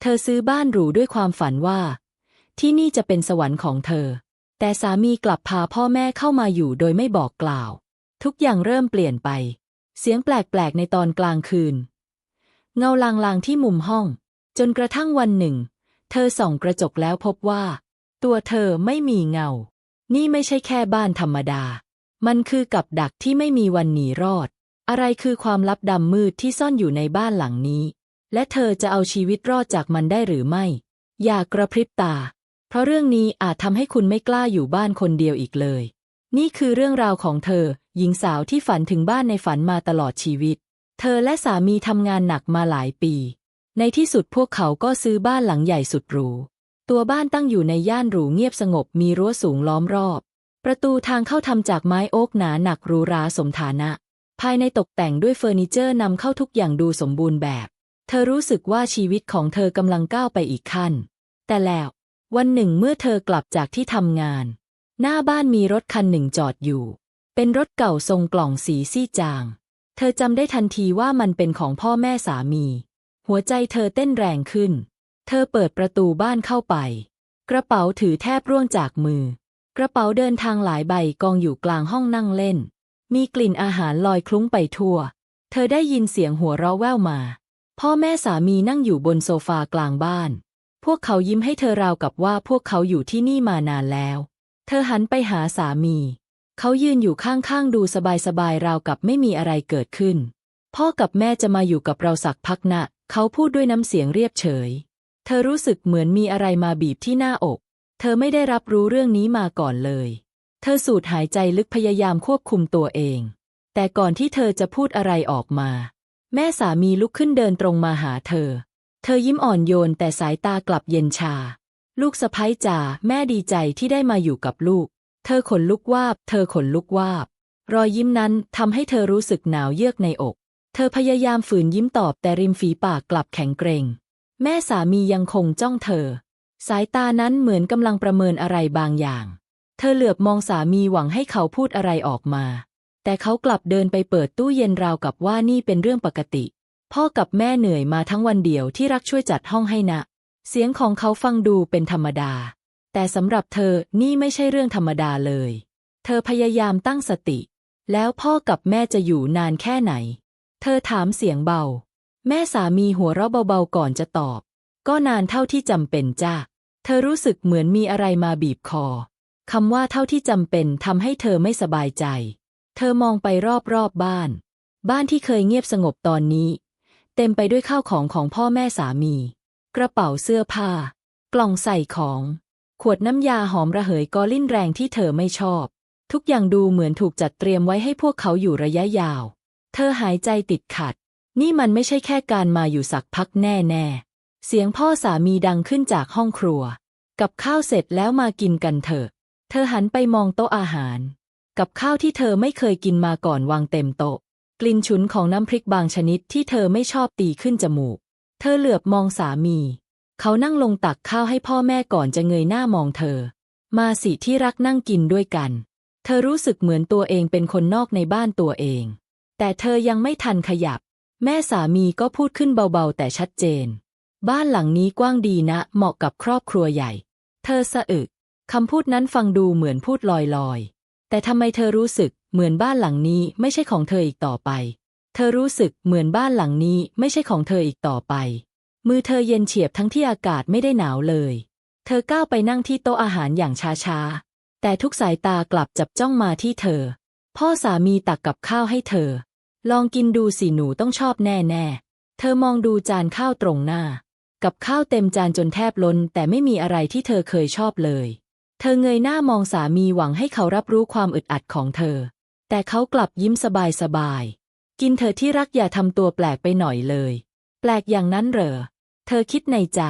เธอซื้อบ้านหรูด้วยความฝันว่า ที่นี่จะเป็นสวรรค์ของเธอ แต่สามีกลับพาพ่อแม่เข้ามาอยู่โดยไม่บอกกล่าว ทุกอย่างเริ่มเปลี่ยนไป เสียงแปลกๆในตอนกลางคืน เงาลางๆที่มุมห้อง จนกระทั่งวันหนึ่ง เธอส่องกระจกแล้วพบว่า ตัวเธอไม่มีเงา นี่ไม่ใช่แค่บ้านธรรมดา มันคือกับดักที่ไม่มีวันหนีรอด อะไรคือความลับดำมืดที่ซ่อนอยู่ในบ้านหลังนี้ และเธอจะเอาชีวิตรอดจากมันได้หรือไม่ อย่ากระพริบตา เพราะเรื่องนี้อาจทำให้คุณไม่กล้าอยู่บ้านคนเดียวอีกเลย นี่คือเรื่องราวของเธอ หญิงสาวที่ฝันถึงบ้านในฝันมาตลอดชีวิต เธอและสามีทำงานหนักมาหลายปี ในที่สุดพวกเขาก็ซื้อบ้านหลังใหญ่สุดหรูตัวบ้านตั้งอยู่ในย่านหรูเงียบสงบมีรั้วสูงล้อมรอบ ประตูทางเข้าทำจากไม้โอ๊กหนาหนักรูราสมฐานะ ภายในตกแต่งด้วยเฟอร์นิเจอร์นำเข้าทุกอย่างดูสมบูรณ์แบบ เธอรู้สึกว่าชีวิตของเธอกำลังก้าวไปอีกขั้น แต่แล้ว วันหนึ่งเมื่อเธอกลับจากที่ทำงาน หน้าบ้านมีรถคันหนึ่งจอดอยู่ เป็นรถเก่าทรงกล่องสีซี่จาง เธอจำได้ทันทีว่ามันเป็นของพ่อแม่สามี หัวใจเธอเต้นแรงขึ้น เธอเปิดประตูบ้านเข้าไป กระเป๋าถือแทบร่วงจากมือ กระเป๋าเดินทางหลายใบกองอยู่กลางห้องนั่งเล่น มีกลิ่นอาหารลอยคลุ้งไปทั่ว เธอได้ยินเสียงหัวเราะแว่วมา พ่อแม่สามีนั่งอยู่บนโซฟากลางบ้าน พวกเขายิ้มให้เธอราวกับว่าพวกเขาอยู่ที่นี่มานานแล้ว เธอหันไปหาสามี เขายืนอยู่ข้างๆดูสบายๆราวกับไม่มีอะไรเกิดขึ้น พ่อกับแม่จะมาอยู่กับเราสักพักนะ เขาพูดด้วยน้ำเสียงเรียบเฉย เธอรู้สึกเหมือนมีอะไรมาบีบที่หน้าอก เธอไม่ได้รับรู้เรื่องนี้มาก่อนเลย เธอสูดหายใจลึกพยายามควบคุมตัวเอง แต่ก่อนที่เธอจะพูดอะไรออกมา แม่สามีลุกขึ้นเดินตรงมาหาเธอ เธอยิ้มอ่อนโยนแต่สายตากลับเย็นชา ลูกสะพ้ยจ่าแม่ดีใจที่ได้มาอยู่กับลูก เธอขนลุกวาบ เธอขนลุกวาบ รอยยิ้มนั้นทำให้เธอรู้สึกหนาวเยือกในอก เธอพยายามฝืนยิ้มตอบแต่ริมฝีปากกลับแข็งเกรง แม่สามียังคงจ้องเธอ สายตานั้นเหมือนกำลังประเมินอะไรบางอย่าง เธอเหลือบมองสามีหวังให้เขาพูดอะไรออกมา แต่เขากลับเดินไปเปิดตู้เย็นราวกับว่านี่เป็นเรื่องปกติ พ่อกับแม่เหนื่อยมาทั้งวันเดียวที่รักช่วยจัดห้องให้นะ เสียงของเขาฟังดูเป็นธรรมดา แต่สำหรับเธอนี่ไม่ใช่เรื่องธรรมดาเลย เธอพยายามตั้งสติ แล้วพ่อกับแม่จะอยู่นานแค่ไหน เธอถามเสียงเบา แม่สามีหัวเราะเบาๆก่อนจะตอบ ก็นานเท่าที่จำเป็นจ้าเธอรู้สึกเหมือนมีอะไรมาบีบคอคำว่าเท่าที่จำเป็นทำให้เธอไม่สบายใจ เธอมองไปรอบๆบบ้าน บ้านที่เคยเงียบสงบตอนนี้ เต็มไปด้วยข้าวของของพ่อแม่สามี กระเป๋าเสื้อผ้า กล่องใส่ของ ขวดน้ำยาหอมระเหยกอลิ่นแรงที่เธอไม่ชอบ ทุกอย่างดูเหมือนถูกจัดเตรียมไว้ให้พวกเขาอยู่ระยะยาว เธอหายใจติดขัด นี่มันไม่ใช่แค่การมาอยู่สักพักแน่ๆ เสียงพ่อสามีดังขึ้นจากห้องครัว กับข้าวเสร็จแล้วมากินกันเถอะ เธอหันไปมองโต๊ะอาหาร กับข้าวที่เธอไม่เคยกินมาก่อนวางเต็มโต๊ะ กลิ่นฉุนของน้ำพริกบางชนิดที่เธอไม่ชอบตีขึ้นจมูก เธอเหลือบมองสามี เขานั่งลงตักข้าวให้พ่อแม่ก่อนจะเงยหน้ามองเธอ มาสิที่รักนั่งกินด้วยกัน เธอรู้สึกเหมือนตัวเองเป็นคนนอกในบ้านตัวเอง แต่เธอยังไม่ทันขยับ แม่สามีก็พูดขึ้นเบาๆ แต่ชัดเจน บ้านหลังนี้กว้างดีนะ เหมาะกับครอบครัวใหญ่ เธอสะอึกคำพูดนั้นฟังดูเหมือนพูดลอยๆ แต่ทำไมเธอรู้สึกเหมือนบ้านหลังนี้ไม่ใช่ของเธออีกต่อไป เธอรู้สึกเหมือนบ้านหลังนี้ไม่ใช่ของเธออีกต่อไป มือเธอเย็นเฉียบทั้งที่อากาศไม่ได้หนาวเลย เธอก้าวไปนั่งที่โต๊ะอาหารอย่างช้าๆ แต่ทุกสายตากลับจับจ้องมาที่เธอ พ่อสามีตักกับข้าวให้เธอ ลองกินดูสิหนูต้องชอบแน่ๆ เธอมองดูจานข้าวตรงหน้า กับข้าวเต็มจานจนแทบล้น แต่ไม่มีอะไรที่เธอเคยชอบเลย เธอเงยหน้ามองสามีหวังให้เขารับรู้ความอึดอัดของเธอ แต่เขากลับยิ้มสบายๆ กินเธอที่รักอย่าทำตัวแปลกไปหน่อยเลย แปลกอย่างนั้นเหรอ เธอคิดในใจ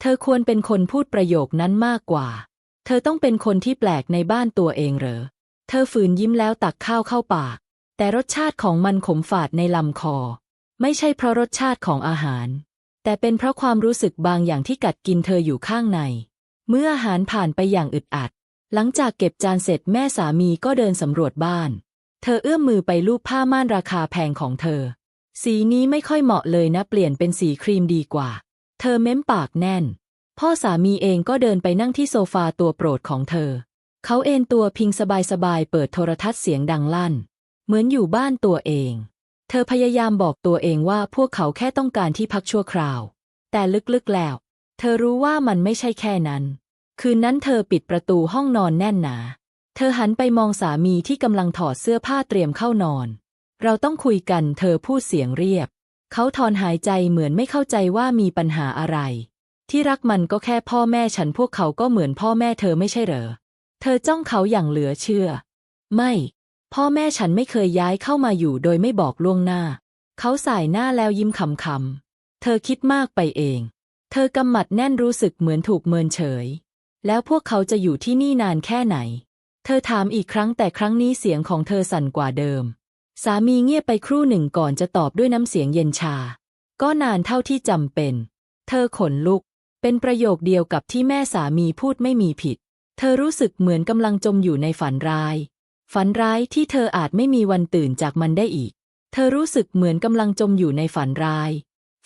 เธอควรเป็นคนพูดประโยคนั้นมากกว่า เธอต้องเป็นคนที่แปลกในบ้านตัวเองเหรอ เธอฝืนยิ้มแล้วตักข้าวเข้าปาก แต่รสชาติของมันขมฝาดในลำคอ ไม่ใช่เพราะรสชาติของอาหาร แต่เป็นเพราะความรู้สึกบางอย่างที่กัดกินเธออยู่ข้างใน เมื่ออาหารผ่านไปอย่างอึดอัด หลังจากเก็บจานเสร็จแม่สามีก็เดินสำรวจบ้าน เธอเอื้อมมือไปลูบผ้าม่านราคาแพงของเธอ สีนี้ไม่ค่อยเหมาะเลยนะเปลี่ยนเป็นสีครีมดีกว่า เธอเม้มปากแน่น พ่อสามีเองก็เดินไปนั่งที่โซฟาตัวโปรดของเธอ เขาเอนตัวพิงสบายๆเปิดโทรทัศน์เสียงดังลั่น เหมือนอยู่บ้านตัวเอง เธอพยายามบอกตัวเองว่าพวกเขาแค่ต้องการที่พักชั่วคราว แต่ลึกๆแล้ว เธอรู้ว่ามันไม่ใช่แค่นั้น คืนนั้นเธอปิดประตูห้องนอนแน่นหนา เธอหันไปมองสามีที่กำลังถอดเสื้อผ้าเตรียมเข้านอน เราต้องคุยกันเธอพูดเสียงเรียบ เขาถอนหายใจเหมือนไม่เข้าใจว่ามีปัญหาอะไร ที่รักมันก็แค่พ่อแม่ฉันพวกเขาก็เหมือนพ่อแม่เธอไม่ใช่เหรอ เธอจ้องเขาอย่างเหลือเชื่อ ไม่ พ่อแม่ฉันไม่เคยย้ายเข้ามาอยู่โดยไม่บอกล่วงหน้า เขาสายหน้าแล้วยิ้มขำๆเธอคิดมากไปเอง เธอกำหมัดแน่นรู้สึกเหมือนถูกเมินเฉย แล้วพวกเขาจะอยู่ที่นี่นานแค่ไหน เธอถามอีกครั้งแต่ครั้งนี้เสียงของเธอสั่นกว่าเดิม สามีเงียบไปครู่หนึ่งก่อนจะตอบด้วยน้ำเสียงเย็นชา ก็นานเท่าที่จำเป็น เธอขนลุก เป็นประโยคเดียวกับที่แม่สามีพูดไม่มีผิด เธอรู้สึกเหมือนกำลังจมอยู่ในฝันร้าย ฝันร้ายที่เธออาจไม่มีวันตื่นจากมันได้อีก เธอรู้สึกเหมือนกำลังจมอยู่ในฝันร้าย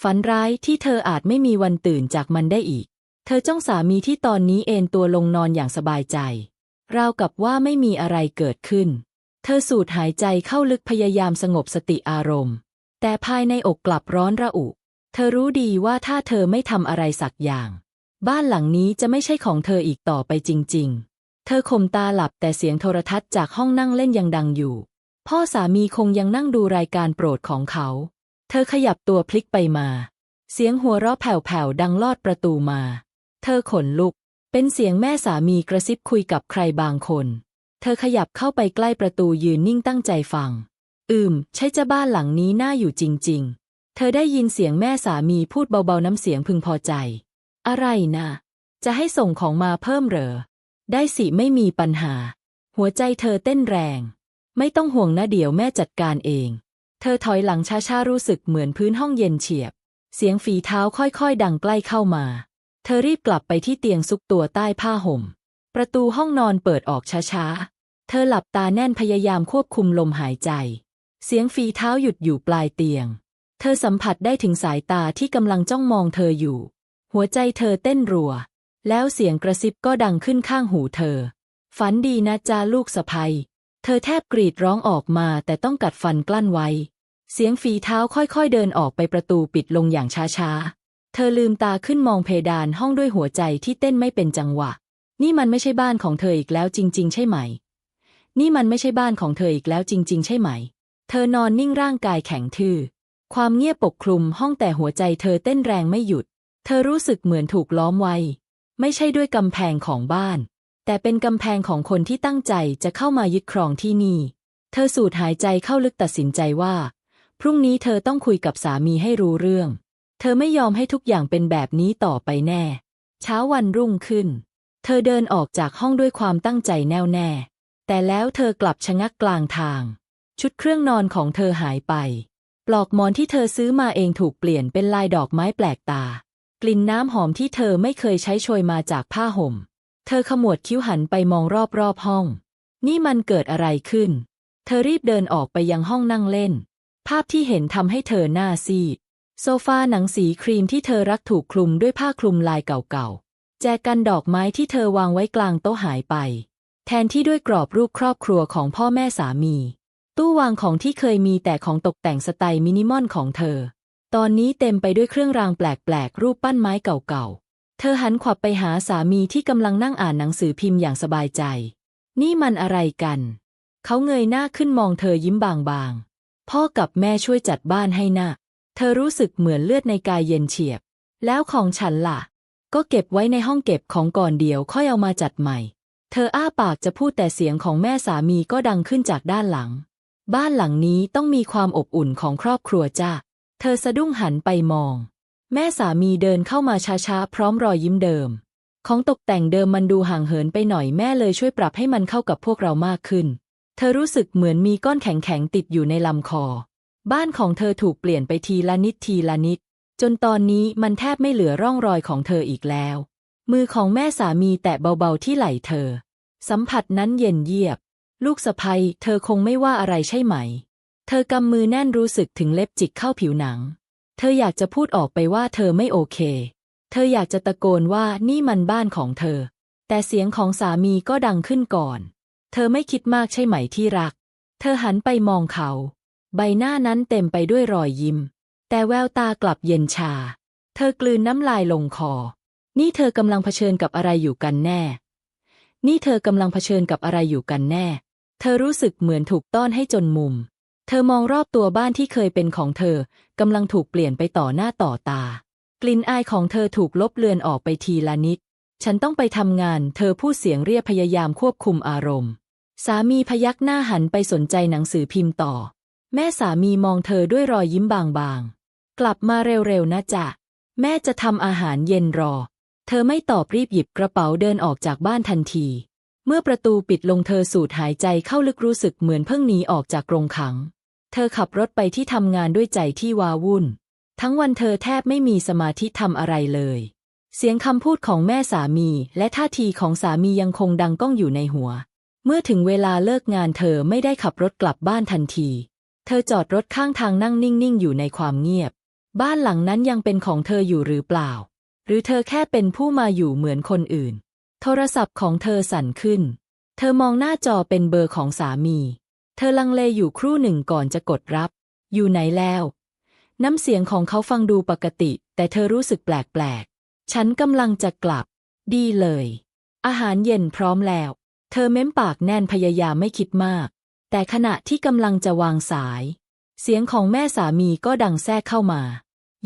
ฝันร้ายที่เธออาจไม่มีวันตื่นจากมันได้อีก เธอจ้องสามีที่ตอนนี้เอนตัวลงนอนอย่างสบายใจ ราวกับว่าไม่มีอะไรเกิดขึ้น เธอสูดหายใจเข้าลึกพยายามสงบสติอารมณ์ แต่ภายในอกกลับร้อนระอุ เธอรู้ดีว่าถ้าเธอไม่ทำอะไรสักอย่าง บ้านหลังนี้จะไม่ใช่ของเธออีกต่อไปจริง ๆ เธอข่มตาหลับแต่เสียงโทรทัศน์จากห้องนั่งเล่นยังดังอยู่ พ่อสามีคงยังนั่งดูรายการโปรดของเขา เธอขยับตัวพลิกไปมา เสียงหัวเราะแผ่วๆดังลอดประตูมา เธอขนลุก เป็นเสียงแม่สามีกระซิบคุยกับใครบางคน เธอขยับเข้าไปใกล้ประตูยืนนิ่งตั้งใจฟัง อืม ใช่จะบ้านหลังนี้น่าอยู่จริง ๆ เธอได้ยินเสียงแม่สามีพูดเบาๆน้ำเสียงพึงพอใจ อะไรนะจะให้ส่งของมาเพิ่มเหรอ ได้สิไม่มีปัญหา หัวใจเธอเต้นแรง ไม่ต้องห่วงนะเดี๋ยวแม่จัดการเอง เธอถอยหลังช้าๆรู้สึกเหมือนพื้นห้องเย็นเฉียบ เสียงฝีเท้าค่อยๆ ดังใกล้เข้ามา เธอรีบกลับไปที่เตียงซุกตัวใต้ผ้าห่ม ประตูห้องนอนเปิดออกช้าๆ เธอหลับตาแน่นพยายามควบคุมลมหายใจ เสียงฝีเท้าหยุดอยู่ปลายเตียง เธอสัมผัสได้ถึงสายตาที่กำลังจ้องมองเธออยู่ หัวใจเธอเต้นรัว แล้วเสียงกระซิบก็ดังขึ้นข้างหูเธอ ฝันดีนะจ้าลูกสะใภ้ เธอแทบกรีดร้องออกมาแต่ต้องกัดฟันกลั้นไว้ เสียงฝีเท้าค่อยๆเดินออกไปประตูปิดลงอย่างช้าๆ เธอลืมตาขึ้นมองเพดานห้องด้วยหัวใจที่เต้นไม่เป็นจังหวะ นี่มันไม่ใช่บ้านของเธออีกแล้วจริง ๆ ใช่ไหม นี่มันไม่ใช่บ้านของเธออีกแล้วจริง ๆ ใช่ไหม เธอนอนนิ่งร่างกายแข็งทื่อ ความเงียบปกคลุมห้องแต่หัวใจเธอเต้นแรงไม่หยุด เธอรู้สึกเหมือนถูกล้อมไว้ ไม่ใช่ด้วยกำแพงของบ้าน แต่เป็นกำแพงของคนที่ตั้งใจจะเข้ามายึดครองที่นี่ เธอสูดหายใจเข้าลึกตัดสินใจว่า พรุ่งนี้เธอต้องคุยกับสามีให้รู้เรื่อง เธอไม่ยอมให้ทุกอย่างเป็นแบบนี้ต่อไปแน่ เช้าวันรุ่งขึ้น เธอเดินออกจากห้องด้วยความตั้งใจแน่วแน่ แต่แล้วเธอกลับชะงักกลางทาง ชุดเครื่องนอนของเธอหายไป ปลอกหมอนที่เธอซื้อมาเองถูกเปลี่ยนเป็นลายดอกไม้แปลกตา กลิ่นน้ำหอมที่เธอไม่เคยใช้โชยมาจากผ้าห่ม เธอขมวดคิ้วหันไปมองรอบๆห้อง นี่มันเกิดอะไรขึ้น เธอรีบเดินออกไปยังห้องนั่งเล่น ภาพที่เห็นทำให้เธอหน้าซีด โซฟาหนังสีครีมที่เธอรักถูกคลุมด้วยผ้าคลุมลายเก่าๆ แจกันดอกไม้ที่เธอวางไว้กลางโต๊ะหายไป แทนที่ด้วยกรอบรูปครอบครัวของพ่อแม่สามี ตู้วางของที่เคยมีแต่ของตกแต่งสไตล์มินิมอลของเธอ ตอนนี้เต็มไปด้วยเครื่องรางแปลกๆ รูปปั้นไม้เก่าๆ เธอหันขวับไปหาสามีที่กำลังนั่งอ่านหนังสือพิมพ์อย่างสบายใจ นี่มันอะไรกัน เขาเงยหน้าขึ้นมองเธอยิ้มบางๆ พ่อกับแม่ช่วยจัดบ้านให้นะเธอรู้สึกเหมือนเลือดในกายเย็นเฉียบ แล้วของฉันล่ะ ก็เก็บไว้ในห้องเก็บของก่อนเดียวค่อยเอามาจัดใหม่ เธออ้าปากจะพูดแต่เสียงของแม่สามีก็ดังขึ้นจากด้านหลัง บ้านหลังนี้ต้องมีความอบอุ่นของครอบครัวจ้าเธอสะดุ้งหันไปมอง แม่สามีเดินเข้ามาช้าๆ พร้อมรอยยิ้มเดิม ของตกแต่งเดิมมันดูห่างเหินไปหน่อยแม่เลยช่วยปรับให้มันเข้ากับพวกเรามากขึ้น เธอรู้สึกเหมือนมีก้อนแข็งๆ ติดอยู่ในลำคอ บ้านของเธอถูกเปลี่ยนไปทีละนิดทีละนิด จนตอนนี้มันแทบไม่เหลือร่องรอยของเธออีกแล้ว มือของแม่สามีแตะเบาๆที่ไหล่เธอ สัมผัสนั้นเย็นเยียบ ลูกสะใภ้เธอคงไม่ว่าอะไรใช่ไหม เธอกำมือแน่นรู้สึกถึงเล็บจิกเข้าผิวหนัง เธออยากจะพูดออกไปว่าเธอไม่โอเค เธออยากจะตะโกนว่านี่มันบ้านของเธอ แต่เสียงของสามีก็ดังขึ้นก่อน เธอไม่คิดมากใช่ไหมที่รัก เธอหันไปมองเขา ใบหน้านั้นเต็มไปด้วยรอยยิ้ม แต่แววตากลับเย็นชา เธอกลืนน้ำลายลงคอ นี่เธอกำลังเผชิญกับอะไรอยู่กันแน่ นี่เธอกำลังเผชิญกับอะไรอยู่กันแน่ เธอรู้สึกเหมือนถูกต้อนให้จนมุม เธอมองรอบตัวบ้านที่เคยเป็นของเธอกำลังถูกเปลี่ยนไปต่อหน้าต่อตา กลิ่นอายของเธอถูกลบเลือนออกไปทีละนิด ฉันต้องไปทำงาน เธอพูดเสียงเรียบพยายามควบคุมอารมณ์ สามีพยักหน้าหันไปสนใจหนังสือพิมพ์ต่อ แม่สามีมองเธอด้วยรอยยิ้มบางๆ กลับมาเร็วๆนะจ๊ะแม่จะทำอาหารเย็นรอ เธอไม่ตอบรีบหยิบกระเป๋าเดินออกจากบ้านทันที เมื่อประตูปิดลงเธอสูดหายใจเข้าลึกรู้สึกเหมือนเพิ่งหนีออกจากกรงขัง เธอขับรถไปที่ทำงานด้วยใจที่วาวุ่น ทั้งวันเธอแทบไม่มีสมาธิทำอะไรเลย เสียงคำพูดของแม่สามีและท่าทีของสามียังคงดังก้องอยู่ในหัว เมื่อถึงเวลาเลิกงานเธอไม่ได้ขับรถกลับบ้านทันที เธอจอดรถข้างทางนั่งนิ่งๆ อยู่ในความเงียบ บ้านหลังนั้นยังเป็นของเธออยู่หรือเปล่า หรือเธอแค่เป็นผู้มาอยู่เหมือนคนอื่น โทรศัพท์ของเธอสั่นขึ้น เธอมองหน้าจอเป็นเบอร์ของสามี เธอลังเลอยู่ครู่หนึ่งก่อนจะกดรับ อยู่ไหนแล้ว น้ำเสียงของเขาฟังดูปกติ แต่เธอรู้สึกแปลกๆ ฉันกำลังจะกลับ ดีเลย อาหารเย็นพร้อมแล้ว เธอเม้มปากแน่นพยายามไม่คิดมาก แต่ขณะที่กำลังจะวางสาย เสียงของแม่สามีก็ดังแทรกเข้ามา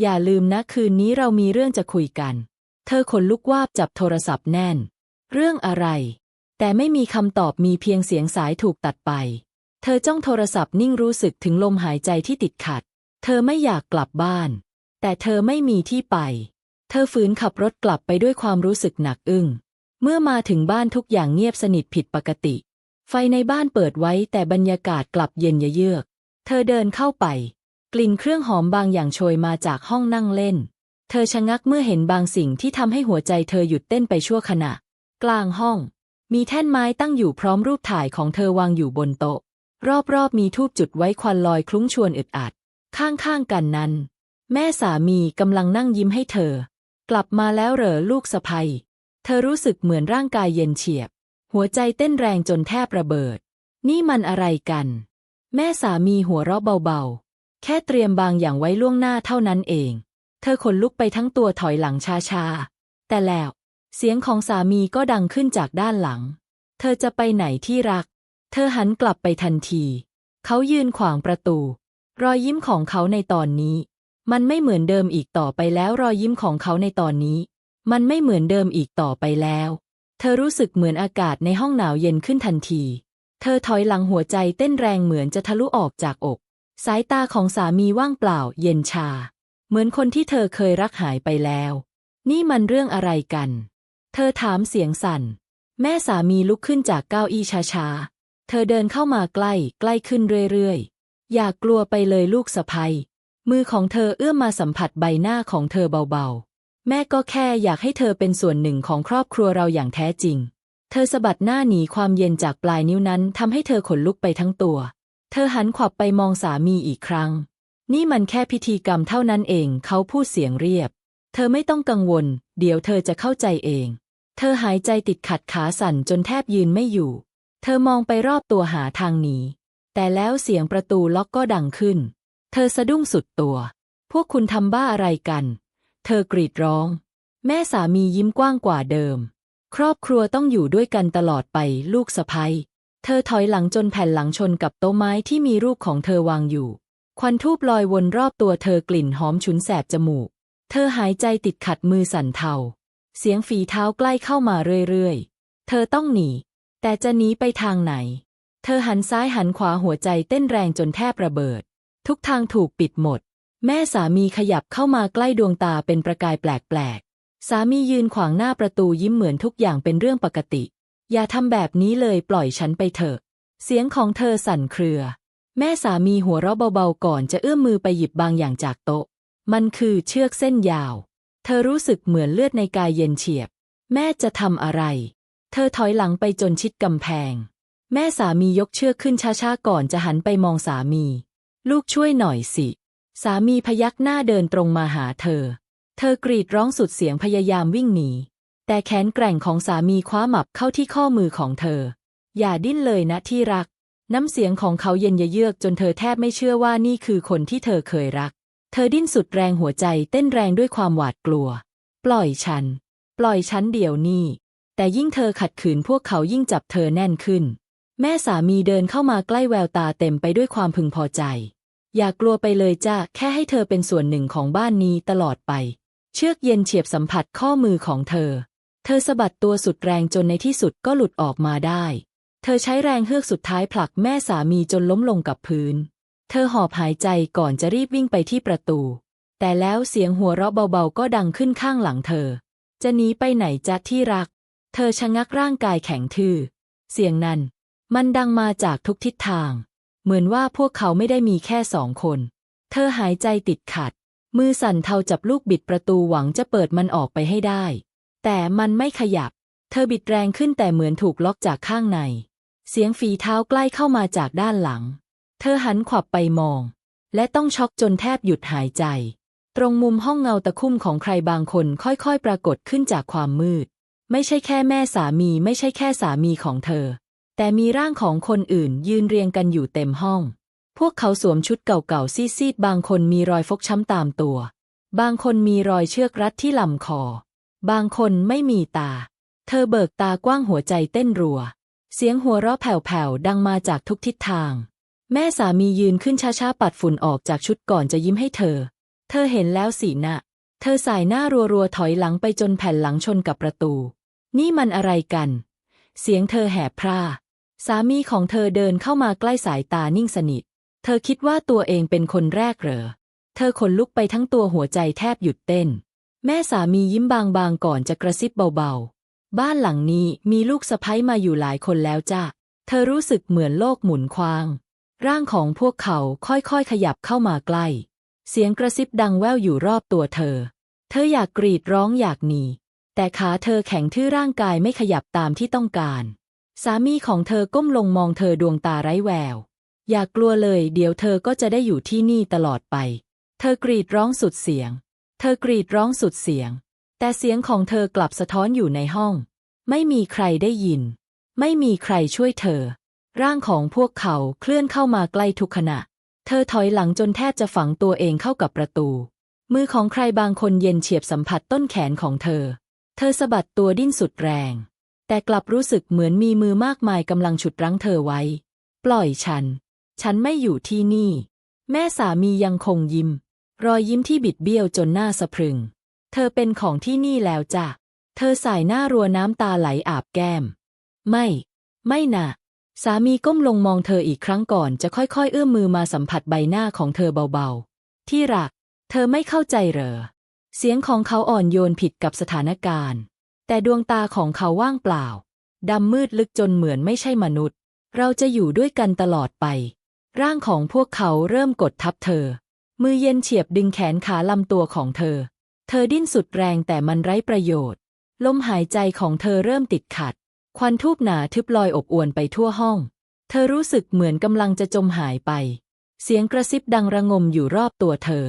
อย่าลืมนะคืนนี้เรามีเรื่องจะคุยกัน เธอขนลุกวาบจับโทรศัพท์แน่น เรื่องอะไร แต่ไม่มีคำตอบมีเพียงเสียงสายถูกตัดไป เธอจ้องโทรศัพท์นิ่งรู้สึกถึงลมหายใจที่ติดขัด เธอไม่อยากกลับบ้าน แต่เธอไม่มีที่ไป เธอฝืนขับรถกลับไปด้วยความรู้สึกหนักอึ้ง เมื่อมาถึงบ้านทุกอย่างเงียบสนิทผิดปกติ ไฟในบ้านเปิดไว้แต่บรรยากาศกลับเย็นเยือก เธอเดินเข้าไป กลิ่นเครื่องหอมบางอย่างโชยมาจากห้องนั่งเล่น เธอชะงักเมื่อเห็นบางสิ่งที่ทำให้หัวใจเธอหยุดเต้นไปชั่วขณะ กลางห้อง มีแท่นไม้ตั้งอยู่พร้อมรูปถ่ายของเธอวางอยู่บนโต๊ะ รอบๆมีทูบจุดไว้ควันลอยคลุ้งชวนอึดอัด ข้างๆกันนั้น แม่สามีกำลังนั่งยิ้มให้เธอ กลับมาแล้วเหรอลูกสะใภ้เธอรู้สึกเหมือนร่างกายเย็นเฉียบ หัวใจเต้นแรงจนแทบระเบิด นี่มันอะไรกัน แม่สามีหัวเราะเบาๆ แค่เตรียมบางอย่างไว้ล่วงหน้าเท่านั้นเอง เธอขนลุกไปทั้งตัวถอยหลังช้าๆ แต่แล้ว เสียงของสามีก็ดังขึ้นจากด้านหลัง เธอจะไปไหนที่รัก เธอหันกลับไปทันที เขายืนขวางประตู รอยยิ้มของเขาในตอนนี้ มันไม่เหมือนเดิมอีกต่อไปแล้วรอยยิ้มของเขาในตอนนี้ มันไม่เหมือนเดิมอีกต่อไปแล้ว เธอรู้สึกเหมือนอากาศในห้องหนาวเย็นขึ้นทันที เธอถอยหลังหัวใจเต้นแรงเหมือนจะทะลุออกจากอก สายตาของสามีว่างเปล่า เย็นชา เหมือนคนที่เธอเคยรักหายไปแล้ว นี่มันเรื่องอะไรกัน เธอถามเสียงสั่น แม่สามีลุกขึ้นจากเก้าอี้ช้าๆ เธอเดินเข้ามาใกล้ใกล้ขึ้นเรื่อยๆ อย่ากกลัวไปเลยลูกสะใภ้มือของเธอเอื้อมมาสัมผัสใบหน้าของเธอเบาๆ แม่ก็แค่อยากให้เธอเป็นส่วนหนึ่งของครอบครัวเราอย่างแท้จริง เธอสะบัดหน้าหนีความเย็นจากปลายนิ้วนั้นทำให้เธอขนลุกไปทั้งตัว เธอหันขวับไปมองสามีอีกครั้ง นี่มันแค่พิธีกรรมเท่านั้นเอง เขาพูดเสียงเรียบ เธอไม่ต้องกังวล เดี๋ยวเธอจะเข้าใจเอง เธอหายใจติดขัดขาสั่นจนแทบยืนไม่อยู่ เธอมองไปรอบตัวหาทางหนีแต่แล้วเสียงประตูล็อกก็ดังขึ้น เธอสะดุ้งสุดตัว พวกคุณทำบ้าอะไรกัน เธอกรีดร้อง แม่สามียิ้มกว้างกว่าเดิม ครอบครัวต้องอยู่ด้วยกันตลอดไปลูกสะใภ้เธอถอยหลังจนแผ่นหลังชนกับโต๊ะไม้ที่มีรูปของเธอวางอยู่ ควันทูบลอยวนรอบตัวเธอกลิ่นหอมฉุนแสบจมูก เธอหายใจติดขัดมือสั่นเทา เสียงฝีเท้าใกล้เข้ามาเรื่อยๆ เธอต้องหนี แต่จะหนีไปทางไหน เธอหันซ้ายหันขวาหัวใจเต้นแรงจนแทบระเบิด ทุกทางถูกปิดหมด แม่สามีขยับเข้ามาใกล้ดวงตาเป็นประกายแปลกๆ สามียืนขวางหน้าประตูยิ้มเหมือนทุกอย่างเป็นเรื่องปกติ อย่าทำแบบนี้เลยปล่อยฉันไปเถอะ เสียงของเธอสั่นเครือ แม่สามีหัวเราะเบาๆก่อนจะเอื้อมมือไปหยิบบางอย่างจากโต๊ะ มันคือเชือกเส้นยาว เธอรู้สึกเหมือนเลือดในกายเย็นเฉียบ แม่จะทำอะไร เธอถอยหลังไปจนชิดกำแพง แม่สามียกเชือกขึ้นช้าๆก่อนจะหันไปมองสามี ลูกช่วยหน่อยสิ สามีพยักหน้าเดินตรงมาหาเธอ เธอกรีดร้องสุดเสียงพยายามวิ่งหนี แต่แขนแกร่งของสามีคว้าหมับเข้าที่ข้อมือของเธอ อย่าดิ้นเลยนะที่รัก น้ำเสียงของเขาเย็นเยือกจนเธอแทบไม่เชื่อว่านี่คือคนที่เธอเคยรัก เธอดิ้นสุดแรงหัวใจเต้นแรงด้วยความหวาดกลัว ปล่อยฉัน ปล่อยฉันเดี๋ยวนี้ แต่ยิ่งเธอขัดขืนพวกเขายิ่งจับเธอแน่นขึ้น แม่สามีเดินเข้ามาใกล้แววตาเต็มไปด้วยความพึงพอใจ อย่ากลัวไปเลยจ้าแค่ให้เธอเป็นส่วนหนึ่งของบ้านนี้ตลอดไป เชือกเย็นเฉียบสัมผัสข้อมือของเธอ เธอสะบัดตัวสุดแรงจนในที่สุดก็หลุดออกมาได้ เธอใช้แรงเฮือกสุดท้ายผลักแม่สามีจนล้มลงกับพื้น เธอหอบหายใจก่อนจะรีบวิ่งไปที่ประตู แต่แล้วเสียงหัวเราะเบาๆก็ดังขึ้นข้างหลังเธอ จะหนีไปไหนจ๊ะที่รัก เธอชะงักร่างกายแข็งทื่อ เสียงนั้น มันดังมาจากทุกทิศทาง เหมือนว่าพวกเขาไม่ได้มีแค่สองคน เธอหายใจติดขัด มือสั่นเทาจับลูกบิดประตูหวังจะเปิดมันออกไปให้ได้ แต่มันไม่ขยับ เธอบิดแรงขึ้นแต่เหมือนถูกล็อกจากข้างใน เสียงฝีเท้าใกล้เข้ามาจากด้านหลัง เธอหันขวับไปมอง และต้องช็อกจนแทบหยุดหายใจ ตรงมุมห้องเงาตะคุ่มของใครบางคนค่อยๆ ปรากฏขึ้นจากความมืด ไม่ใช่แค่แม่สามีไม่ใช่แค่สามีของเธอ แต่มีร่างของคนอื่นยืนเรียงกันอยู่เต็มห้อง พวกเขาสวมชุดเก่าๆซีดๆบางคนมีรอยฟกช้ำตามตัว บางคนมีรอยเชือกรัดที่ลำคอ บางคนไม่มีตา เธอเบิกตากว้างหัวใจเต้นรัว เสียงหัวเราะแผ่วๆดังมาจากทุกทิศทาง แม่สามียืนขึ้นช้าๆปัดฝุ่นออกจากชุดก่อนจะยิ้มให้เธอ เธอเห็นแล้วสินะเธอสายหน้ารัวๆถอยหลังไปจนแผ่นหลังชนกับประตู นี่มันอะไรกัน เสียงเธอแหบพร่า สามีของเธอเดินเข้ามาใกล้สายตานิ่งสนิท เธอคิดว่าตัวเองเป็นคนแรกเหรอ เธอขนลุกไปทั้งตัวหัวใจแทบหยุดเต้น แม่สามียิ้มบางๆก่อนจะกระซิบเบาๆ บ้านหลังนี้มีลูกสะใภ้มาอยู่หลายคนแล้วจ้ะ เธอรู้สึกเหมือนโลกหมุนควาง ร่างของพวกเขาค่อยๆขยับเข้ามาใกล้ เสียงกระซิบดังแว่วอยู่รอบตัวเธอ เธออยากกรีดร้องอยากหนี แต่ขาเธอแข็งทื่อร่างกายไม่ขยับตามที่ต้องการ สามีของเธอก้มลงมองเธอดวงตาไร้แวว อย่ากลัวเลย เดี๋ยวเธอก็จะได้อยู่ที่นี่ตลอดไป เธอกรีดร้องสุดเสียง เธอกรีดร้องสุดเสียง แต่เสียงของเธอกลับสะท้อนอยู่ในห้อง ไม่มีใครได้ยิน ไม่มีใครช่วยเธอ ร่างของพวกเขาเคลื่อนเข้ามาใกล้ทุกขณะ เธอถอยหลังจนแทบจะฝังตัวเองเข้ากับประตู มือของใครบางคนเย็นเฉียบสัมผัสต้นแขนของเธอ เธอสะบัดตัวดิ้นสุดแรง แต่กลับรู้สึกเหมือนมีมือมากมายกำลังฉุดรั้งเธอไว้ ปล่อยฉัน ฉันไม่อยู่ที่นี่ แม่สามียังคงยิ้ม รอยยิ้มที่บิดเบี้ยวจนหน้าสะพรึง เธอเป็นของที่นี่แล้วจ้ะ เธอสายหน้ารัวน้ำตาไหลอาบแก้ม ไม่ ไม่นะ สามีก้มลงมองเธออีกครั้งก่อนจะค่อยๆ เอื้อมมือมาสัมผัสใบหน้าของเธอเบาๆ ที่รัก เธอไม่เข้าใจเหรอ เสียงของเขาอ่อนโยนผิดกับสถานการณ์ แต่ดวงตาของเขาว่างเปล่า ดำมืดลึกจนเหมือนไม่ใช่มนุษย์ เราจะอยู่ด้วยกันตลอดไป ร่างของพวกเขาเริ่มกดทับเธอ มือเย็นเฉียบดึงแขนขาลำตัวของเธอ เธอดิ้นสุดแรงแต่มันไร้ประโยชน์ ลมหายใจของเธอเริ่มติดขัด ควันทูบหนาทึบลอยอบอวนไปทั่วห้อง เธอรู้สึกเหมือนกำลังจะจมหายไป เสียงกระซิบดังระงมอยู่รอบตัวเธอ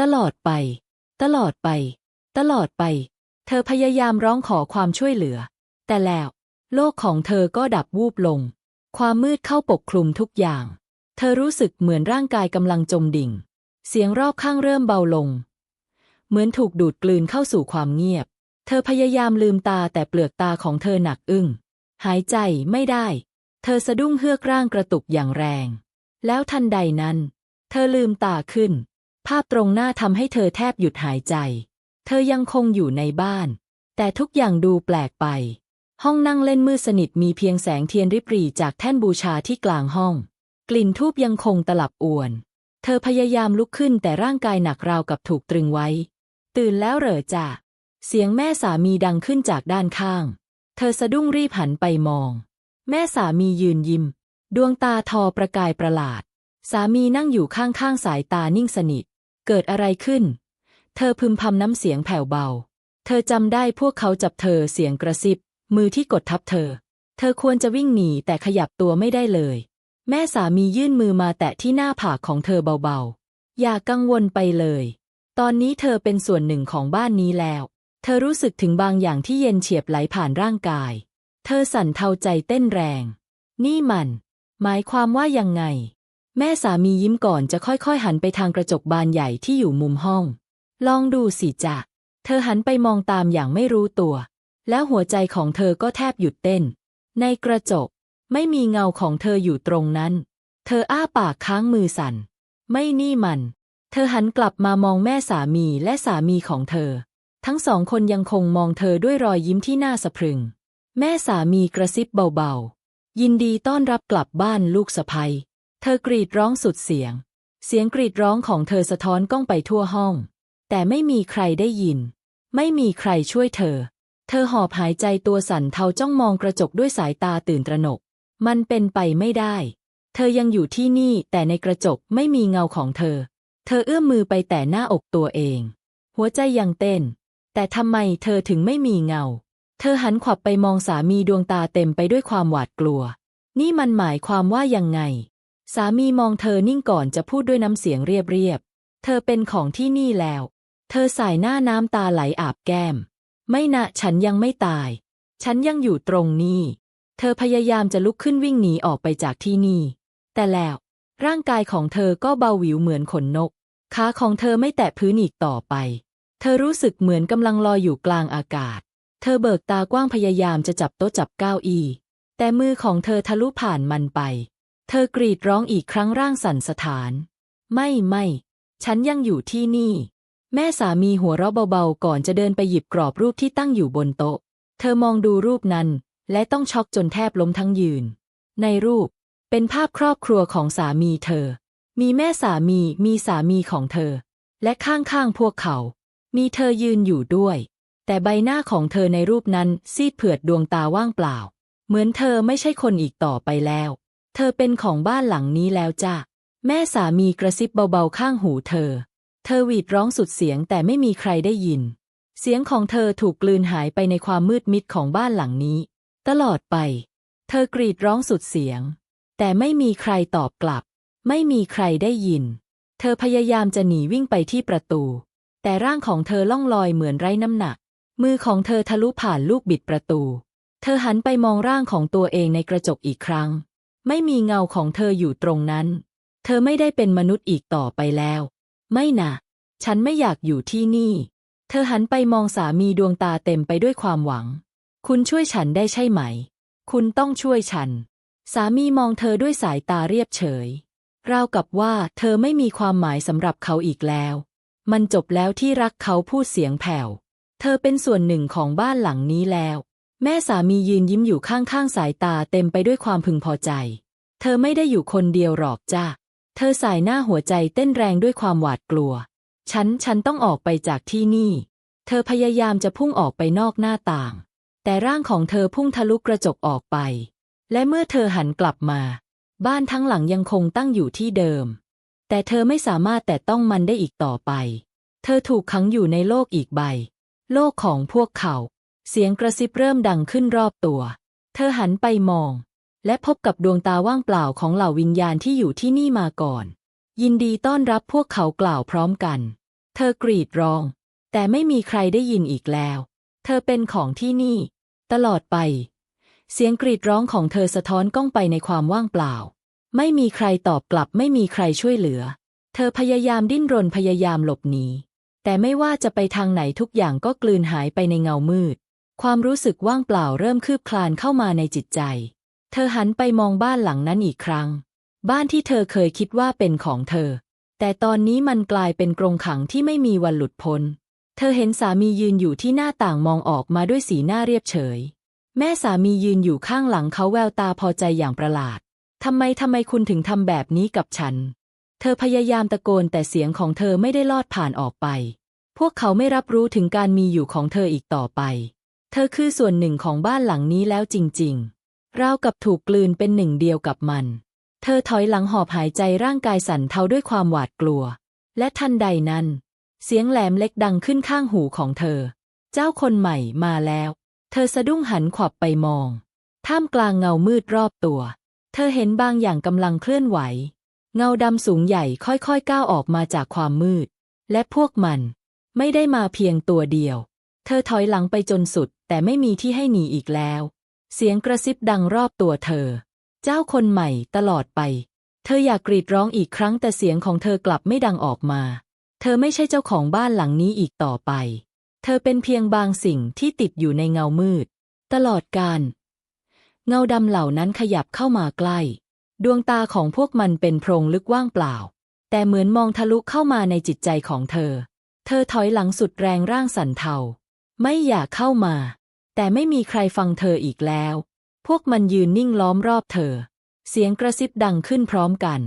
ตลอดไป ตลอดไป ตลอดไป เธอพยายามร้องขอความช่วยเหลือ แต่แล้ว โลกของเธอก็ดับวูบลง ความมืดเข้าปกคลุมทุกอย่าง เธอรู้สึกเหมือนร่างกายกำลังจมดิ่ง เสียงรอบข้างเริ่มเบาลง เหมือนถูกดูดกลืนเข้าสู่ความเงียบ เธอพยายามลืมตาแต่เปลือกตาของเธอหนักอึ้ง หายใจไม่ได้ เธอสะดุ้งเฮือกร่างกระตุกอย่างแรง แล้วทันใดนั้น เธอลืมตาขึ้น ภาพตรงหน้าทำให้เธอแทบหยุดหายใจ เธอยังคงอยู่ในบ้าน แต่ทุกอย่างดูแปลกไป ห้องนั่งเล่นมืดสนิทมีเพียงแสงเทียนริบหรี่จากแท่นบูชาที่กลางห้อง กลิ่นทูบยังคงตลับอวน เธอพยายามลุกขึ้นแต่ร่างกายหนักราวกับถูกตรึงไว้ ตื่นแล้วเหรอจ่ะเสียงแม่สามีดังขึ้นจากด้านข้าง เธอสะดุ้งรีบหันไปมอง แม่สามียืนยิ้ม ดวงตาทอประกายประหลาด สามีนั่งอยู่ข้างๆสายตานิ่งสนิท เกิดอะไรขึ้น เธอพึมพำน้ำเสียงแผ่วเบา เธอจำได้พวกเขาจับเธอเสียงกระซิบ มือที่กดทับเธอ เธอควรจะวิ่งหนีแต่ขยับตัวไม่ได้เลย แม่สามียื่นมือมาแตะที่หน้าผากของเธอเบาๆ อย่ากังวลไปเลย ตอนนี้เธอเป็นส่วนหนึ่งของบ้านนี้แล้ว เธอรู้สึกถึงบางอย่างที่เย็นเฉียบไหลผ่านร่างกาย เธอสั่นเทาใจเต้นแรง นี่มัน หมายความว่ายังไง แม่สามียิ้มก่อนจะค่อยๆ หันไปทางกระจกบานใหญ่ที่อยู่มุมห้อง ลองดูสิจ๊ะเธอหันไปมองตามอย่างไม่รู้ตัว แล้วหัวใจของเธอก็แทบหยุดเต้น ในกระจก ไม่มีเงาของเธออยู่ตรงนั้น เธออ้าปากค้างมือสั่น ไม่นี่มัน เธอหันกลับมามองแม่สามีและสามีของเธอ ทั้งสองคนยังคงมองเธอด้วยรอยยิ้มที่น่าสะพรึง แม่สามีกระซิบเบาๆ ยินดีต้อนรับกลับบ้านลูกสะใภ้ เธอกรีดร้องสุดเสียง เสียงกรีดร้องของเธอสะท้อนก้องไปทั่วห้อง แต่ไม่มีใครได้ยิน ไม่มีใครช่วยเธอ เธอหอบหายใจตัวสั่นเทาจ้องมองกระจกด้วยสายตาตื่นตระหนก มันเป็นไปไม่ได้ เธอยังอยู่ที่นี่แต่ในกระจกไม่มีเงาของเธอ เธอเอื้อมมือไปแต่หน้าอกตัวเอง หัวใจยังเต้น แต่ทำไมเธอถึงไม่มีเงา เธอหันขวับไปมองสามีดวงตาเต็มไปด้วยความหวาดกลัว นี่มันหมายความว่ายังไง สามีมองเธอนิ่งก่อนจะพูดด้วยน้ำเสียงเรียบๆ เธอเป็นของที่นี่แล้ว เธอสายหน้าน้ำตาไหลอาบแก้ม ไม่นะฉันยังไม่ตาย ฉันยังอยู่ตรงนี้ เธอพยายามจะลุกขึ้นวิ่งหนีออกไปจากที่นี่ แต่แล้ว ร่างกายของเธอก็เบาหวิวเหมือนขนนก ขาของเธอไม่แตะพื้นอีกต่อไป เธอรู้สึกเหมือนกำลังลอยอยู่กลางอากาศ เธอเบิกตากว้างพยายามจะจับโต๊ะจับเก้าอี้ แต่มือของเธอทะลุผ่านมันไป เธอกรีดร้องอีกครั้งร่างสั่นสะท้าน ไม่ไม่ ฉันยังอยู่ที่นี่ แม่สามีหัวเราะเบาๆ ก่อนจะเดินไปหยิบกรอบรูปที่ตั้งอยู่บนโต๊ะ เธอมองดูรูปนั้น และต้องช็อกจนแทบล้มทั้งยืน ในรูป เป็นภาพครอบครัวของสามีเธอ มีแม่สามีมีสามีของเธอ และข้างๆพวกเขา มีเธอยืนอยู่ด้วย แต่ใบหน้าของเธอในรูปนั้นซีดเผือดดวงตาว่างเปล่า เหมือนเธอไม่ใช่คนอีกต่อไปแล้ว เธอเป็นของบ้านหลังนี้แล้วจ้ะ แม่สามีกระซิบเบาๆข้างหูเธอ เธอหวีดร้องสุดเสียงแต่ไม่มีใครได้ยิน เสียงของเธอถูกกลืนหายไปในความมืดมิดของบ้านหลังนี้ ตลอดไป เธอกรีดร้องสุดเสียง แต่ไม่มีใครตอบกลับ ไม่มีใครได้ยิน เธอพยายามจะหนีวิ่งไปที่ประตู แต่ร่างของเธอล่องลอยเหมือนไร้น้ำหนัก มือของเธอทะลุผ่านลูกบิดประตู เธอหันไปมองร่างของตัวเองในกระจกอีกครั้ง ไม่มีเงาของเธออยู่ตรงนั้น เธอไม่ได้เป็นมนุษย์อีกต่อไปแล้ว ไม่นะฉันไม่อยากอยู่ที่นี่ เธอหันไปมองสามีดวงตาเต็มไปด้วยความหวัง คุณช่วยฉันได้ใช่ไหม คุณต้องช่วยฉัน สามีมองเธอด้วยสายตาเรียบเฉย ราวกับว่าเธอไม่มีความหมายสำหรับเขาอีกแล้ว มันจบแล้วที่รักเขาพูดเสียงแผ่ว เธอเป็นส่วนหนึ่งของบ้านหลังนี้แล้ว แม่สามียืนยิ้มอยู่ข้างๆสายตาเต็มไปด้วยความพึงพอใจ เธอไม่ได้อยู่คนเดียวหรอกจ้าเธอสายหน้าหัวใจเต้นแรงด้วยความหวาดกลัว ฉัน ฉันต้องออกไปจากที่นี่ เธอพยายามจะพุ่งออกไปนอกหน้าต่าง แต่ร่างของเธอพุ่งทะลุกระจกออกไป และเมื่อเธอหันกลับมา บ้านทั้งหลังยังคงตั้งอยู่ที่เดิม แต่เธอไม่สามารถแต่ต้องมันได้อีกต่อไป เธอถูกขังอยู่ในโลกอีกใบ โลกของพวกเขา เสียงกระซิบเริ่มดังขึ้นรอบตัว เธอหันไปมอง และพบกับดวงตาว่างเปล่าของเหล่าวิญญาณที่อยู่ที่นี่มาก่อน ยินดีต้อนรับพวกเขากล่าวพร้อมกัน เธอกรีดร้อง แต่ไม่มีใครได้ยินอีกแล้ว เธอเป็นของที่นี่ ตลอดไป เสียงกรีดร้องของเธอสะท้อนก้องไปในความว่างเปล่า ไม่มีใครตอบกลับไม่มีใครช่วยเหลือ เธอพยายามดิ้นรนพยายามหลบหนีแต่ไม่ว่าจะไปทางไหนทุกอย่างก็กลืนหายไปในเงามืด ความรู้สึกว่างเปล่าเริ่มคืบคลานเข้ามาในจิตใจ เธอหันไปมองบ้านหลังนั้นอีกครั้ง บ้านที่เธอเคยคิดว่าเป็นของเธอ แต่ตอนนี้มันกลายเป็นกรงขังที่ไม่มีวันหลุดพ้น เธอเห็นสามียืนอยู่ที่หน้าต่างมองออกมาด้วยสีหน้าเรียบเฉย แม่สามียืนอยู่ข้างหลังเขาแววตาพอใจอย่างประหลาด ทำไมทำไมคุณถึงทำแบบนี้กับฉัน เธอพยายามตะโกนแต่เสียงของเธอไม่ได้ลอดผ่านออกไป พวกเขาไม่รับรู้ถึงการมีอยู่ของเธออีกต่อไป เธอคือส่วนหนึ่งของบ้านหลังนี้แล้วจริงๆ ราวกับถูกกลืนเป็นหนึ่งเดียวกับมัน เธอถอยหลังหอบหายใจร่างกายสั่นเทาด้วยความหวาดกลัว และทันใดนั้น เสียงแหลมเล็กดังขึ้นข้างหูของเธอ เจ้าคนใหม่มาแล้ว เธอสะดุ้งหันขวับไปมอง ท่ามกลางเงามืดรอบตัว เธอเห็นบางอย่างกำลังเคลื่อนไหว เงาดำสูงใหญ่ค่อยๆก้าวออกมาจากความมืด และพวกมัน ไม่ได้มาเพียงตัวเดียว เธอถอยหลังไปจนสุด แต่ไม่มีที่ให้หนีอีกแล้ว เสียงกระซิบดังรอบตัวเธอ เจ้าคนใหม่ตลอดไป เธออยากกรีดร้องอีกครั้งแต่เสียงของเธอกลับไม่ดังออกมา เธอไม่ใช่เจ้าของบ้านหลังนี้อีกต่อไป เธอเป็นเพียงบางสิ่งที่ติดอยู่ในเงามืด ตลอดการ เงาดำเหล่านั้นขยับเข้ามาใกล้ ดวงตาของพวกมันเป็นโพรงลึกว่างเปล่า แต่เหมือนมองทะลุเข้ามาในจิตใจของเธอ เธอถอยหลังสุดแรงร่างสั่นเทา ไม่อยากเข้ามา แต่ไม่มีใครฟังเธออีกแล้ว พวกมันยืนนิ่งล้อมรอบเธอ เสียงกระซิบดังขึ้นพร้อมกัน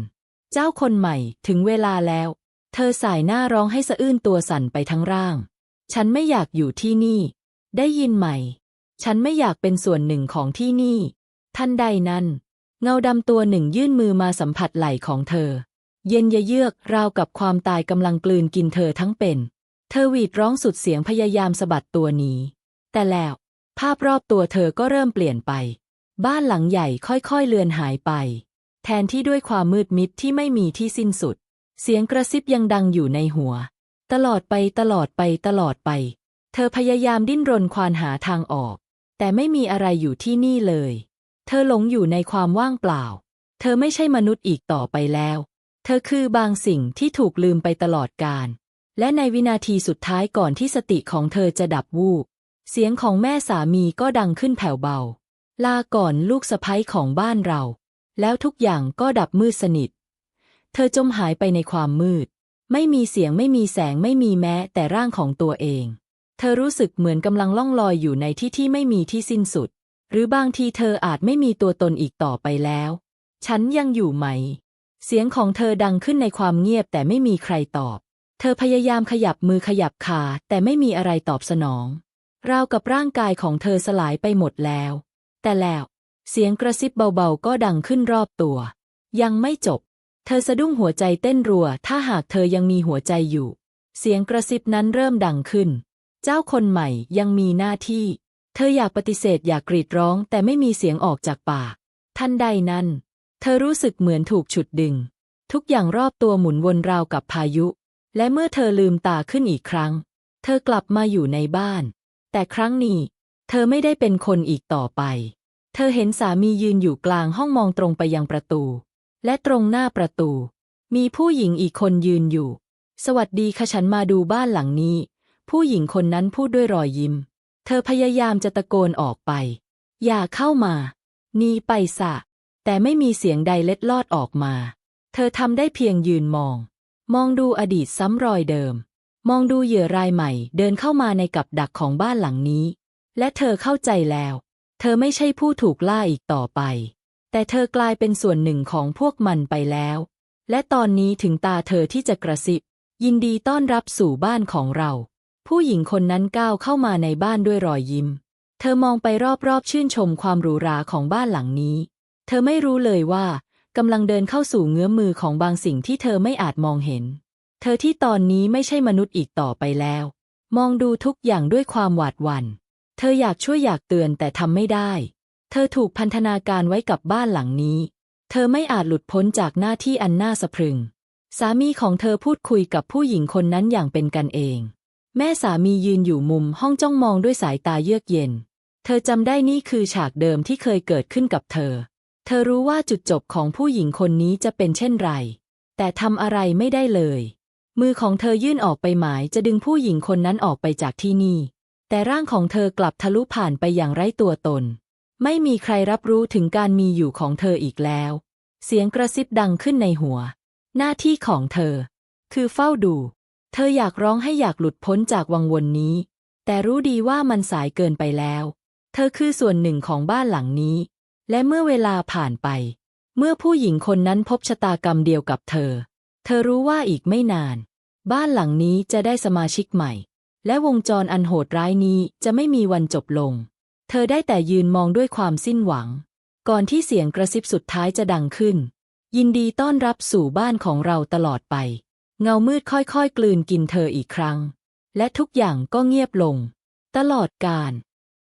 เจ้าคนใหม่ถึงเวลาแล้ว เธอสายหน้าร้องให้สะอื้นตัวสั่นไปทั้งร่าง ฉันไม่อยากอยู่ที่นี่ ได้ยินไหม ฉันไม่อยากเป็นส่วนหนึ่งของที่นี่ ทันใดนั้น เงาดำตัวหนึ่งยื่นมือมาสัมผัสไหล่ของเธอ เย็นยะเยือกราวกับความตายกำลังกลืนกินเธอทั้งเป็น เธอหวีดร้องสุดเสียงพยายามสะบัดตัวหนี แต่แล้ว ภาพรอบตัวเธอก็เริ่มเปลี่ยนไป บ้านหลังใหญ่ค่อยๆเลือนหายไป แทนที่ด้วยความมืดมิดที่ไม่มีที่สิ้นสุด เสียงกระซิบยังดังอยู่ในหัว ตลอดไปตลอดไปตลอดไป เธอพยายามดิ้นรนควานหาทางออก แต่ไม่มีอะไรอยู่ที่นี่เลย เธอหลงอยู่ในความว่างเปล่า เธอไม่ใช่มนุษย์อีกต่อไปแล้ว เธอคือบางสิ่งที่ถูกลืมไปตลอดกาล และในวินาทีสุดท้ายก่อนที่สติของเธอจะดับวูบเสียงของแม่สามีก็ดังขึ้นแผ่วเบา ลาก่อนลูกสะใภ้ของบ้านเรา แล้วทุกอย่างก็ดับมืดสนิท เธอจมหายไปในความมืด ไม่มีเสียงไม่มีแสงไม่มีแม้แต่ร่างของตัวเอง เธอรู้สึกเหมือนกำลังล่องลอยอยู่ในที่ที่ไม่มีที่สิ้นสุด หรือบางทีเธออาจไม่มีตัวตนอีกต่อไปแล้ว ฉันยังอยู่ไหม เสียงของเธอดังขึ้นในความเงียบแต่ไม่มีใครตอบ เธอพยายามขยับมือขยับขาแต่ไม่มีอะไรตอบสนอง ราวกับร่างกายของเธอสลายไปหมดแล้ว แต่แล้ว เสียงกระซิบเบาๆก็ดังขึ้นรอบตัว ยังไม่จบ เธอสะดุ้งหัวใจเต้นรัว ถ้าหากเธอยังมีหัวใจอยู่ เสียงกระซิบนั้นเริ่มดังขึ้น เจ้าคนใหม่ยังมีหน้าที่ เธออยากปฏิเสธอยากกรีดร้อง แต่ไม่มีเสียงออกจากปาก ทันใดนั้น เธอรู้สึกเหมือนถูกฉุดดึง ทุกอย่างรอบตัวหมุนวนราวกับพายุ และเมื่อเธอลืมตาขึ้นอีกครั้ง เธอกลับมาอยู่ในบ้าน แต่ครั้งนี้ เธอไม่ได้เป็นคนอีกต่อไป เธอเห็นสามียืนอยู่กลางห้องมองตรงไปยังประตู และตรงหน้าประตู มีผู้หญิงอีกคนยืนอยู่ สวัสดีค่ะฉันมาดูบ้านหลังนี้ ผู้หญิงคนนั้นพูดด้วยรอยยิ้ม เธอพยายามจะตะโกนออกไป อย่าเข้ามาหนีไปซะแต่ไม่มีเสียงใดเล็ดลอดออกมา เธอทำได้เพียงยืนมอง มองดูอดีตซ้ำรอยเดิม มองดูเหยื่อรายใหม่ เดินเข้ามาในกับดักของบ้านหลังนี้ และเธอเข้าใจแล้ว เธอไม่ใช่ผู้ถูกล่าอีกต่อไป แต่เธอกลายเป็นส่วนหนึ่งของพวกมันไปแล้ว และตอนนี้ถึงตาเธอที่จะกระซิบ ยินดีต้อนรับสู่บ้านของเรา ผู้หญิงคนนั้นก้าวเข้ามาในบ้านด้วยรอยยิ้ม เธอมองไปรอบๆชื่นชมความหรูหราของบ้านหลังนี้ เธอไม่รู้เลยว่า กำลังเดินเข้าสู่เงื้อมือของบางสิ่งที่เธอไม่อาจมองเห็น เธอที่ตอนนี้ไม่ใช่มนุษย์อีกต่อไปแล้ว มองดูทุกอย่างด้วยความหวาดหวัน่น เธออยากช่วยอยากเตือนแต่ทำไม่ได้ เธอถูกพันธนาการไว้กับบ้านหลังนี้ เธอไม่อาจหลุดพ้นจากหน้าที่อันน่าสะพรึง สามีของเธอพูดคุยกับผู้หญิงคนนั้นอย่างเป็นกันเอง แม่สามียืนอยู่มุมห้องจ้องมองด้วยสายตาเยือกเย็น เธอจำได้นี่คือฉากเดิมที่เคยเกิดขึ้นกับเธอ เธอรู้ว่าจุดจบของผู้หญิงคนนี้จะเป็นเช่นไร แต่ทำอะไรไม่ได้เลย มือของเธอยื่นออกไปหมายจะดึงผู้หญิงคนนั้นออกไปจากที่นี่ แต่ร่างของเธอกลับทะลุผ่านไปอย่างไร้ตัวตน ไม่มีใครรับรู้ถึงการมีอยู่ของเธออีกแล้ว เสียงกระซิบดังขึ้นในหัว หน้าที่ของเธอ คือเฝ้าดู เธออยากร้องให้อยากหลุดพ้นจากวังวนนี้ แต่รู้ดีว่ามันสายเกินไปแล้ว เธอคือส่วนหนึ่งของบ้านหลังนี้ และเมื่อเวลาผ่านไป เมื่อผู้หญิงคนนั้นพบชะตากรรมเดียวกับเธอ เธอรู้ว่าอีกไม่นาน บ้านหลังนี้จะได้สมาชิกใหม่ และวงจรอันโหดร้ายนี้จะไม่มีวันจบลง เธอได้แต่ยืนมองด้วยความสิ้นหวัง ก่อนที่เสียงกระซิบสุดท้ายจะดังขึ้น ยินดีต้อนรับสู่บ้านของเราตลอดไป เงามืดค่อยๆ กลืนกินเธออีกครั้ง และทุกอย่างก็เงียบลง ตลอดกาล